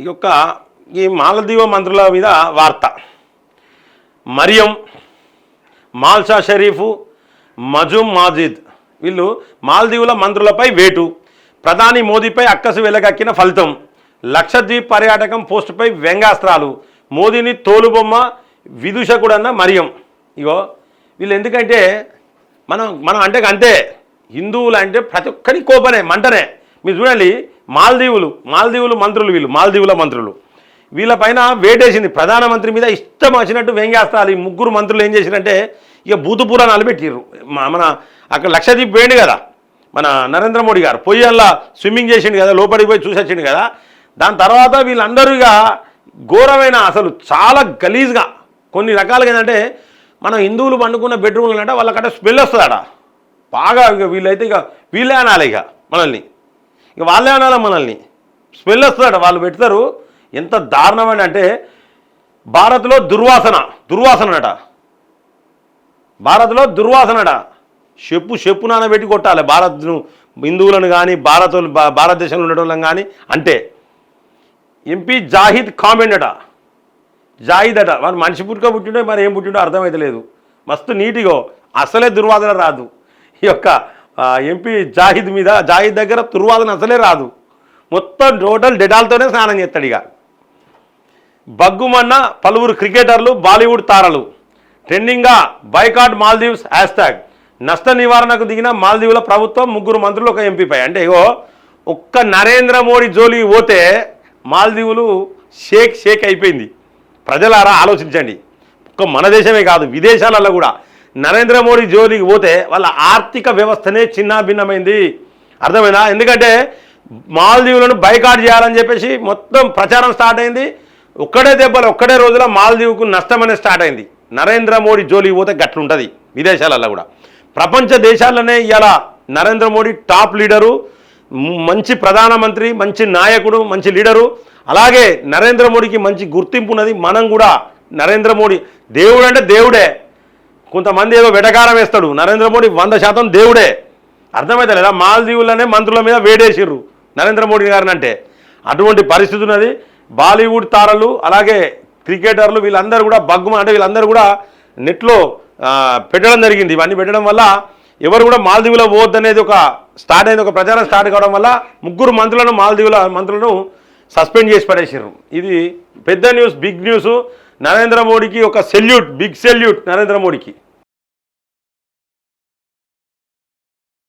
ఈ యొక్క ఈ మాలదీవ మంత్రుల మీద వార్త. మరియం మాల్షా షరీఫు మజుమ్ మాజిద్. వీళ్ళు మాల్దీవుల మంత్రులపై వేటు. ప్రధాని మోదీపై అక్కసు వెలగక్కిన ఫలితం. లక్షద్వీప్ పర్యాటకం పోస్టుపై వ్యంగాస్త్రాలు మోదీని తోలుబొమ్మ విదూషకుడన్న మరియం. ఇగో వీళ్ళు ఎందుకంటే మనం మనం అంటే అంతే. హిందువులు అంటే ప్రతి ఒక్కరి కోపనే మంటనే. మీరు చూడండి మాల్దీవులు మాల్దీవులు మంత్రులు వీళ్ళు మాల్దీవుల మంత్రులు. వీళ్ళపైన వేటేసింది ప్రధానమంత్రి మీద ఇష్టం వచ్చినట్టు వ్యంగ్యాస్త్రాలు ఈ ముగ్గురు మంత్రులు ఏం చేసిరంటే ఇక భూతపురాణాలు పెట్టిర్రు. మన అక్కడ లక్షదీప్ పోయిండు కదా మన నరేంద్ర మోడీ గారు. పొయ్యి స్విమ్మింగ్ చేసిండు కదా లోపలికి పోయి చూసొచ్చిండు కదా. దాని తర్వాత వీళ్ళందరూ ఇక ఘోరమైన అసలు చాలా గలీజ్గా కొన్ని రకాలుగా ఏంటంటే మనం హిందువులు పండుకున్న బెడ్రూమ్లు అంటే వాళ్ళకంటే స్మెల్ వస్తుందట. బాగా ఇక వీళ్ళైతే ఇక వీళ్ళే అనాలి ఇక మనల్ని. ఇక వాళ్ళే అనాలి మనల్ని. స్మెల్ వస్తుందట వాళ్ళు పెడతారు. ఎంత దారుణమైన అంటే భారత్లో దుర్వాసన దుర్వాసనట భారత్లో దుర్వాసనట చెప్పు చెప్పు నానబెట్టి కొట్టాలి. భారత్ను హిందువులను కానీ భారత భారతదేశంలో ఉండటం కానీ అంటే. ఎంపీ జాహిద్ కామెంట్ అట జాహిద్ అట మరి మనిషి పుట్టుక పుట్టిండో మరి ఏం పుట్టిండో అర్థమైతలేదు. మస్తు నీటిగో. అసలే దుర్వాసన రాదు. ఈ యొక్క ఎంపీ జాహిద్ మీద జాహిద్ దగ్గర దుర్వాదన అసలే రాదు. మొత్తం టోటల్ డెటాల్తోనే స్నానం చేస్తాడు ఇక. బగ్గుమన్న పలువురు క్రికెటర్లు బాలీవుడ్ తారలు. ట్రెండింగ్గా బైకాట్ మాల్దీవ్స్ హ్యాష్ ట్యాగ్ నష్ట నివారణకు దిగిన మాల్దీవుల ప్రభుత్వం ముగ్గురు మంత్రులు ఒక ఎంపీపై. అంటే ఇగో ఒక్క నరేంద్ర మోడీ జోలికి పోతే మాల్దీవులు షేక్ షేక్ అయిపోయింది. ప్రజలారా ఆలోచించండి. ఒక్క మన దేశమే కాదు విదేశాలలో కూడా. నరేంద్ర మోడీ జోలికి పోతే వాళ్ళ ఆర్థిక వ్యవస్థనే చిన్నాభిన్నమైంది అర్థమైందా? ఎందుకంటే మాల్దీవులను బైకాట్ చేయాలని చెప్పేసి మొత్తం ప్రచారం స్టార్ట్ అయింది. ఒక్కడే దెబ్బలు ఒక్కడే రోజుల మాల్దీవుకు నష్టం అనేది స్టార్ట్ అయింది. నరేంద్ర మోడీ జోలికి పోతే గట్లుంటుంది విదేశాలలో కూడా. ప్రపంచ దేశాల్లోనే ఇలా నరేంద్ర మోడీ టాప్ లీడరు మంచి ప్రధానమంత్రి మంచి నాయకుడు మంచి లీడరు. అలాగే నరేంద్ర మోడీకి మంచి గుర్తింపు ఉన్నది మనం కూడా. నరేంద్ర మోడీ దేవుడు అంటే దేవుడే. కొంతమంది ఏదో వెటకారం వేస్తాడు. నరేంద్ర మోడీ వంద శాతం దేవుడే. అర్థమైతే లేదా? మాల్దీవులనే మంత్రుల మీద వేడేసిర్రు నరేంద్ర మోడీ గారిని అంటే. అటువంటి పరిస్థితి ఉన్నది. బాలీవుడ్ తారలు అలాగే క్రికెటర్లు వీళ్ళందరూ కూడా బగ్గుమ అంటే వీళ్ళందరూ కూడా నెట్లో పెట్టడం జరిగింది. ఇవన్నీ పెట్టడం వల్ల ఎవరు కూడా మాల్దీవుల పోవద్దనేది ఒక స్టార్ట్ అయింది. ఒక ప్రచారం స్టార్ట్ కావడం వల్ల ముగ్గురు మంత్రులను మాల్దీవుల మంత్రులను సస్పెండ్ చేసి పడేసారు ఇది పెద్ద న్యూస్ బిగ్ న్యూస్. నరేంద్ర మోడీకి ఒక సెల్యూట్ బిగ్ సెల్యూట్ నరేంద్ర మోడీకి.